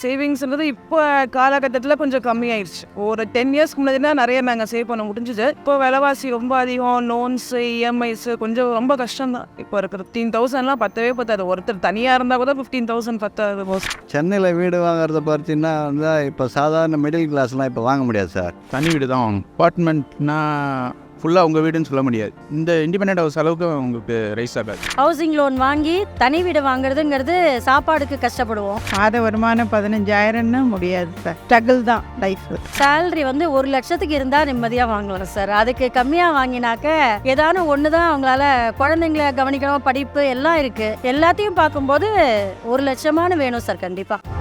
சேவிங்ஸ்ன்றது இப்போ காலகட்டத்தில் கொஞ்சம் கம்மியாயிடுச்சு ஒரு டென் இயர்ஸ்க்கு முன்னாடினா நிறைய நாங்கள் சேவ் பண்ண முடிஞ்சுது. இப்போ விலைவாசி ரொம்ப அதிகம் லோன்ஸு இஎம்ஐஸு கொஞ்சம் ரொம்ப கஷ்டம் தான் இப்போ இருக்கிற ஃபிஃப்டீன் தௌசண்ட்லாம் பத்தவே பத்தாது. ஒருத்தர் தனியாக இருந்தால் கூட ஃபிஃப்டீன் தௌசண்ட் பத்தாது most. சென்னையில் வீடு வாங்குறத பார்த்தீங்கன்னா வந்து இப்போ சாதாரண மிடில் கிளாஸ்லாம் இப்போ வாங்க முடியாது சார் தனி வீடு தான் வாங்கணும். அப்பார்ட்மெண்ட்னா ஃபுல்லாக உங்கள் வீடுன்னு சொல்ல முடியாது. இந்த இண்டிபெண்ட் ஹவுஸ் அளவுக்கு உங்களுக்கு ரைஸ் ஆகாது. ஹவுசிங் லோன் வாங்கி தனி வீடு வாங்குறதுங்கிறது சாப்பாடுக்கு கஷ்டப்படுவோம். மாத வருமானம் பதினஞ்சாயிரம்னு முடியாது சார் ஸ்ட்ரகிள் தான் லைஃப் சேலரி வந்து ஒரு லட்சத்துக்கு இருந்தால் நிம்மதியாக வாங்கலாம் சார் அதுக்கு கம்மியாக வாங்கினாக்க ஏதான ஒன்று தான் அவங்களால குழந்தைங்கள கவனிக்கணும் படிப்பு எல்லாம் இருக்குது எல்லாத்தையும் பார்க்கும்போது ஒரு லட்சமான வேணும் சார் கண்டிப்பாக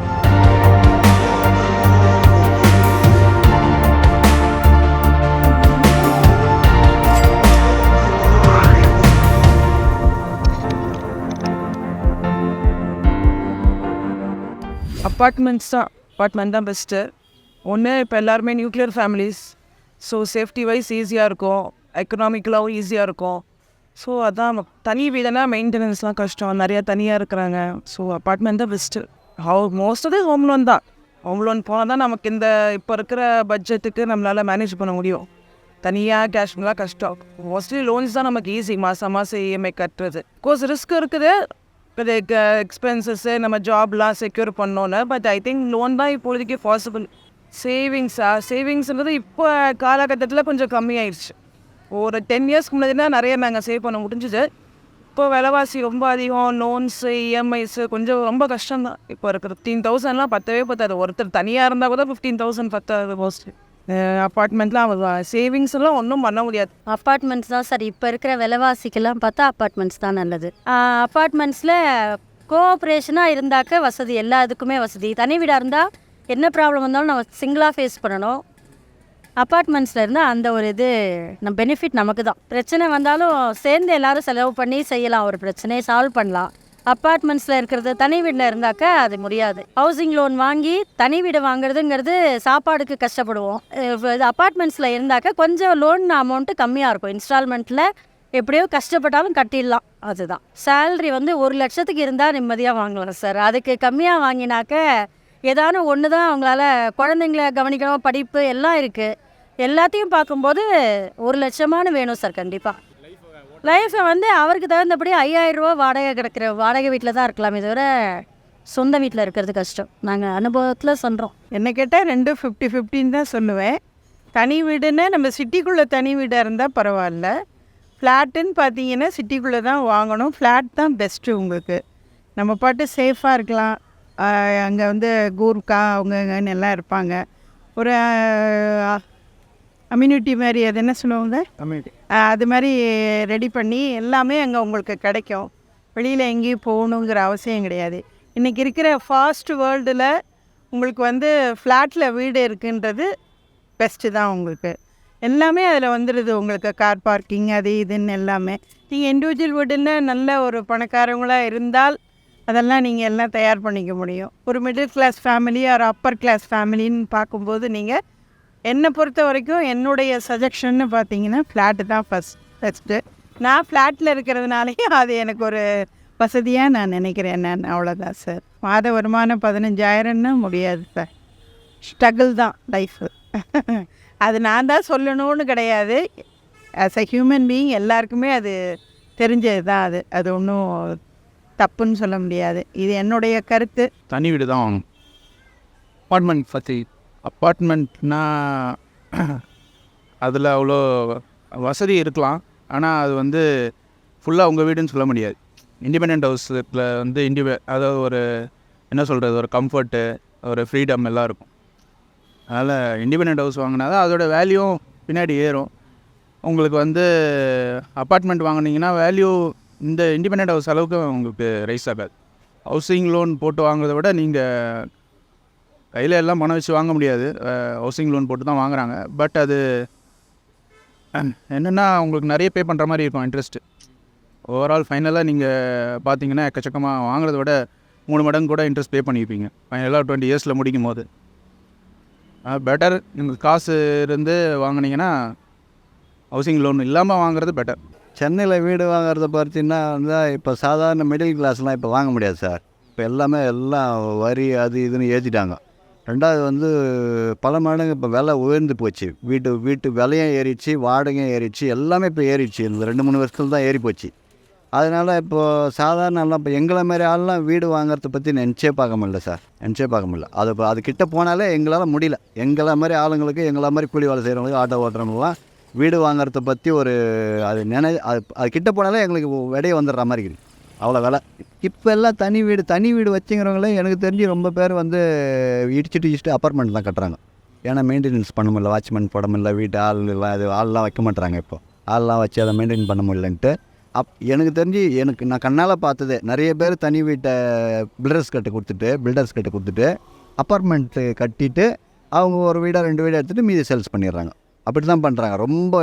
அப்பார்ட்மெண்ட்ஸ் தான் அப்பார்ட்மெண்ட் தான் பெஸ்ட்டு ஒன்று இப்போ எல்லாருமே nuclear families so safety wise ஈஸியாக இருக்கும். எக்கனாமிக்கலாகவும் ஈஸியாக இருக்கும். ஸோ அதான் தனி வீடுனா மெயின்டெனன்ஸ்லாம் கஷ்டம். நிறையா தனியாக இருக்கிறாங்க. ஸோ அப்பார்ட்மெண்ட் தான் best how most of home loan தான். ஹோம் லோன் போனால் தான் நமக்கு இந்த இப்போ இருக்கிற பட்ஜெட்டுக்கு நம்மளால் மேனேஜ் பண்ண முடியும். தனியாக கேஷ்லாம் கஷ்டம். மோஸ்ட்லி லோன்ஸ் தான் நமக்கு ஈஸி மாதம் மாதம் இஎம்ஐ கட்டுறது. கோர்ஸ் ரிஸ்க் இருக்குது. எக்ஸ்பென்சஸ்ஸு uh, நம்ம ஜாப்லாம் செக்யூர் பண்ணோன்னு பட் ஐ திங்க் லோன் தான் இப்போதைக்கு பாசிபிள் சேவிங்ஸா சேவிங்ஸ்ன்றது இப்போ காலகட்டத்தில் கொஞ்சம் கம்மியாயிடுச்சு ஒரு டென் இயர்ஸ்க்கு முன்னாடினா நிறைய நாங்கள் சேவ் பண்ண முடிஞ்சுது. இப்போ விலைவாசி ரொம்ப அதிகம் லோன்ஸு இஎம்ஐஸு கொஞ்சம் ரொம்ப கஷ்டம் தான் இப்போ இருக்கிற ஃபிஃப்டீன் தௌசண்ட்லாம் பத்தவே பத்தாது. ஒருத்தர் தனியாக இருந்தால் கூட ஃபிஃப்டீன் தௌசண்ட் பத்தாது மோஸ்ட்லி அப்பார்ட்மெண்ட்லாம் சேவிங்ஸ் எல்லாம் ஒன்றும் பண்ண முடியாது. அப்பார்ட்மெண்ட்ஸ் தான் சார். இப்போ இருக்கிற விலைவாசிக்கெல்லாம் பார்த்தா அப்பார்ட்மெண்ட்ஸ் தான் நல்லது. அப்பார்ட்மெண்ட்ஸில் கோஆப்ரேஷனாக இருந்தாக்க வசதி எல்லா இதுக்குமே வசதி. தனி வீடாக இருந்தால் என்ன ப்ராப்ளம் வந்தாலும் நம்ம சிங்கிளாக ஃபேஸ் பண்ணணும். அப்பார்ட்மெண்ட்ஸில் இருந்தால் அந்த ஒரு இது நம்ம பெனிஃபிட் நமக்கு தான். பிரச்சனை வந்தாலும் சேர்ந்து எல்லாரும் செலவு பண்ணி செய்யலாம். ஒரு பிரச்சனையை சால்வ் பண்ணலாம். அப்பார்ட்மெண்ட்ஸில் இருக்கிறது தனி வீட்டில் இருந்தாக்க அது முடியாது. ஹவுசிங் லோன் வாங்கி தனி வீடு வாங்குறதுங்கிறது சாப்பாடுக்கு கஷ்டப்படுவோம். அப்பார்ட்மெண்ட்ஸில் இருந்தாக்க கொஞ்சம் லோன் அமௌண்ட்டு கம்மியாக இருக்கும். இன்ஸ்டால்மெண்ட்டில் எப்படியோ கஷ்டப்பட்டாலும் கட்டிடலாம். அதுதான். சேல்ரி வந்து ஒரு லட்சத்துக்கு இருந்தால் நிம்மதியாக வாங்கலாம் சார் அதுக்கு கம்மியாக வாங்கினாக்க ஏதான ஒன்று தான் அவங்களால குழந்தைங்கள கவனிக்கணும் படிப்பு எல்லாம் இருக்குது எல்லாத்தையும் பார்க்கும்போது ஒரு லட்சமானு வேணும் சார் கண்டிப்பாக லைஃப்பை வந்து அவருக்கு தகுந்தபடி ஐயாயிரம் ரூபா வாடகை கிடக்கிற வாடகை வீட்டில் தான் இருக்கலாமே தவிர சொந்த வீட்டில் இருக்கிறது கஷ்டம். நாங்கள் அனுபவத்தில் சொல்கிறோம் என்ன கேட்டால் ரெண்டு ஃபிஃப்டி ஃபிஃப்டின்னு தான் சொல்லுவேன். தனி வீடுன்னா நம்ம சிட்டிக்குள்ளே தனி வீடாக இருந்தால் பரவாயில்ல. ஃப்ளாட்டுன்னு பார்த்தீங்கன்னா சிட்டிக்குள்ளே தான் வாங்கணும். ஃப்ளாட் தான் பெஸ்ட்டு உங்களுக்கு. நம்ம பாட்டு சேஃபாக இருக்கலாம். அங்கே வந்து கூர்க்கா அவங்க எல்லாம் இருப்பாங்க. ஒரு அம்யூனிட்டி மாதிரி அது என்ன சொல்லுவாங்க? கம்யூனிட்டி அது மாதிரி ரெடி பண்ணி எல்லாமே அங்கே உங்களுக்கு கிடைக்கும். வெளியில் எங்கேயும் போகணுங்கிற அவசியம் கிடையாது. இன்றைக்கி இருக்கிற ஃபாஸ்ட் வேர்ல்டில் உங்களுக்கு வந்து ஃப்ளாட்டில் வீடு இருக்குன்றது பெஸ்ட்டு தான் உங்களுக்கு. எல்லாமே அதில் வந்துடுது உங்களுக்கு கார் பார்க்கிங் அது இதுன்னு எல்லாமே. நீங்கள் இண்டிவிஜுவல் வீடுன்னு நல்ல ஒரு பணக்காரவங்களாக இருந்தால் அதெல்லாம் நீங்கள் எல்லாம் தயார் பண்ணிக்க முடியும். ஒரு மிடில் கிளாஸ் ஃபேமிலி ஒரு அப்பர் கிளாஸ் ஃபேமிலின்னு பார்க்கும்போது நீங்கள் என்னை பொறுத்த வரைக்கும் என்னுடைய சஜஷன்னு பார்த்தீங்கன்னா ஃப்ளாட்டு தான் ஃபஸ்ட் ஃபஸ்ட்டு நான் ஃப்ளாட்டில் இருக்கிறதுனாலையும் அது எனக்கு ஒரு வசதியாக நான் நினைக்கிறேன் நான் அவ்வளோதான் சார் மாத வருமானம் பதினஞ்சாயிரம்னு முடியாது சார் ஸ்ட்ரகிள் தான் லைஃபு அது நான் தான் சொல்லணும்னு கிடையாது. ஆஸ் அ ஹியூமன் பீயிங் எல்லாருக்குமே அது தெரிஞ்சது தான் அது. அது ஒன்றும் தப்புன்னு சொல்ல முடியாது. இது என்னுடைய கருத்து. தனி வீடு தான் வாங்கணும். அப்பார்ட்மெண்ட் பற்றி அப்பார்ட்மெண்ட்னா அதில் அவ்வளோ வசதி இருக்கலாம். ஆனால் அது வந்து ஃபுல்லாக உங்கள் வீடுன்னு சொல்ல முடியாது. இண்டிபெண்ட் ஹவுஸில் வந்து இண்டிபெ அதாவது ஒரு என்ன சொல்கிறது ஒரு கம்ஃபர்ட்டு ஒரு ஃப்ரீடம் எல்லாம் இருக்கும். அதனால் இண்டிபெண்ட் ஹவுஸ் வாங்கினா தான் அதோட வேல்யூவும் பின்னாடி ஏறும். உங்களுக்கு வந்து அப்பார்ட்மெண்ட் வாங்குனீங்கன்னா வேல்யூ இந்த இண்டிபெண்ட் ஹவுஸ் அளவுக்கு உங்களுக்கு ரைஸ் ஆகாது. ஹவுசிங் லோன் போட்டு வாங்குறத விட நீங்கள் கையில் எல்லாம் பணம் வச்சு வாங்க முடியாது. ஹவுசிங் லோன் போட்டு தான் வாங்குறாங்க. பட் அது என்னென்னா உங்களுக்கு நிறைய பே பண்ணுற மாதிரி இருக்கும் இன்ட்ரெஸ்ட்டு ஓவரால் ஃபைனலாக நீங்கள் பார்த்தீங்கன்னா எக்கச்சக்கமாக வாங்குறத விட மூணு மடங்கு கூட இன்ட்ரெஸ்ட் பே பண்ணியிருப்பீங்க ஃபைனலாக டுவெண்ட்டி இயர்ஸில் முடிக்கும் போது. பெட்டர் நீங்கள் காசு இருந்து வாங்கினீங்கன்னா ஹவுசிங் லோன் இல்லாமல் வாங்குறது பெட்டர் சென்னையில் வீடு வாங்குறத பார்த்தீங்கன்னா வந்து இப்போ சாதாரண மிடில் கிளாஸ்லாம் இப்போ வாங்க முடியாது சார். இப்போ எல்லாமே எல்லாம் வரி அது இதுன்னு ஏற்றிட்டாங்க ரெண்டாவது வந்து பல மடங்கு இப்போ விலை உயர்ந்து போச்சு. வீட்டு வீட்டு விலையும் ஏறிச்சு வாடகையும் ஏறிச்சு எல்லாமே இப்போ ஏறிச்சு இந்த ரெண்டு மூணு வருஷத்துல தான் ஏறி போச்சு. அதனால் இப்போது சாதாரண எல்லாம் இப்போ எங்களை மாதிரி ஆள்லாம் வீடு வாங்குறத பற்றி நினச்சே பார்க்க முடியல சார். நினச்சே பார்க்க முடியல. அது இப்போ அது போனாலே எங்களால் முடியல. எங்களை மாதிரி ஆளுங்களுக்கு எங்களை மாதிரி கூலி வேலை செய்கிறவங்களுக்கு ஆட்டோ ஓட்டுறவங்களாம் வீடு வாங்குறத பற்றி ஒரு அது நினை அது அது கிட்ட போனாலே எங்களுக்கு விடையை வந்துடுற மாதிரி இருக்குது. அவ்வளோ விலை. இப்போ எல்லாம் தனி வீடு தனி வீடு வச்சுங்கிறவங்களே எனக்கு தெரிஞ்சு ரொம்ப பேர் வந்து இடிச்சிட்டு இடிச்சிட்டு அப்பார்ட்மெண்ட் தான் கட்டுறாங்க. ஏன்னா மெயின்டெனன்ஸ் பண்ண முடியல வாட்ச்மேன் போட முடியல வீட்டு ஆள் இல்லை அது ஆள்லாம் வைக்க மாட்டுறாங்க இப்போ. ஆள்லாம் வச்சு அதை மெயின்டைன் பண்ண முடியலன்ட்டு. அப் எனக்கு தெரிஞ்சு எனக்கு நான் கண்ணால் பார்த்ததே நிறைய பேர் தனி வீட்டை பில்டர்ஸ் கட்டு கொடுத்துட்டு பில்டர்ஸ் கட்டு கொடுத்துட்டு அப்பார்ட்மெண்ட்டு கட்டிட்டு அவங்க ஒரு வீடாக ரெண்டு வீடாக எடுத்துகிட்டு மீதி சேல்ஸ் பண்ணிடுறாங்க. அப்படி தான் பண்ணுறாங்க ரொம்ப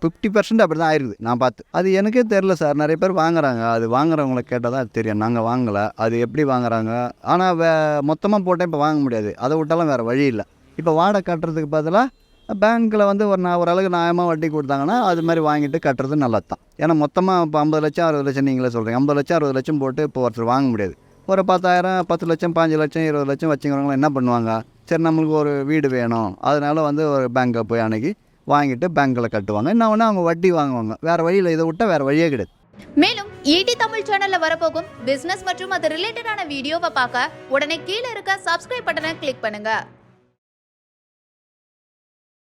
ஃபிஃப்டி பர்சன்ட் அப்படி தான் ஆயிருக்குது நான் பார்த்து அது எனக்கே தெரில சார். நிறைய பேர் வாங்குறாங்க. அது வாங்குறவங்களை கேட்டால் தான் அது தெரியும். நாங்கள் வாங்கலை. அது எப்படி வாங்குறாங்க? ஆனால் வே மொத்தமாக போட்டால் இப்போ வாங்க முடியாது. அதை விட்டாலும் வேறு வழி இல்லை. இப்போ வாடகை கட்டுறதுக்கு பதிலாக பேங்க்கில் வந்து ஒரு நான் ஓரளவுக்கு நியாயமாக வட்டி கொடுத்தாங்கன்னா அது மாதிரி வாங்கிட்டு கட்டுறது நல்லது தான் ஏன்னா மொத்தமாக இப்போ ஐம்பது லட்சம் அறுபது லட்சம் நீங்களே சொல்கிறீங்க ஐம்பது லட்சம் அறுபது லட்சம் போட்டு இப்போ ஒருத்தர் வாங்க முடியாது. ஒரு பத்தாயிரம் பத்து லட்சம் பாஞ்சு லட்சம் இருபது லட்சம் வச்சுக்கிறவங்களாம் என்ன பண்ணுவாங்க? சரி நம்மளுக்கு ஒரு வீடு வேணும். அதனால வந்து ஒரு பேங்க்கை போய் அன்னைக்கு வாங்கிட்டு பேங்க்கில் கட்டுவாங்க. என்ன ஒன்று அவங்க வட்டி வாங்குவாங்க. வேறு வழியில் இதை விட்டால் வேறு வழியே கிடையாது. மேலும் ஈடி தமிழ் சேனல்ல வரப்போகும் பிசினஸ் மற்றும் அது ரிலேட்டடான வீடியோவை பார்க்க உடனே கீழே இருக்க சப்ஸ்கிரைப் பட்டனை கிளிக் பண்ணுங்க.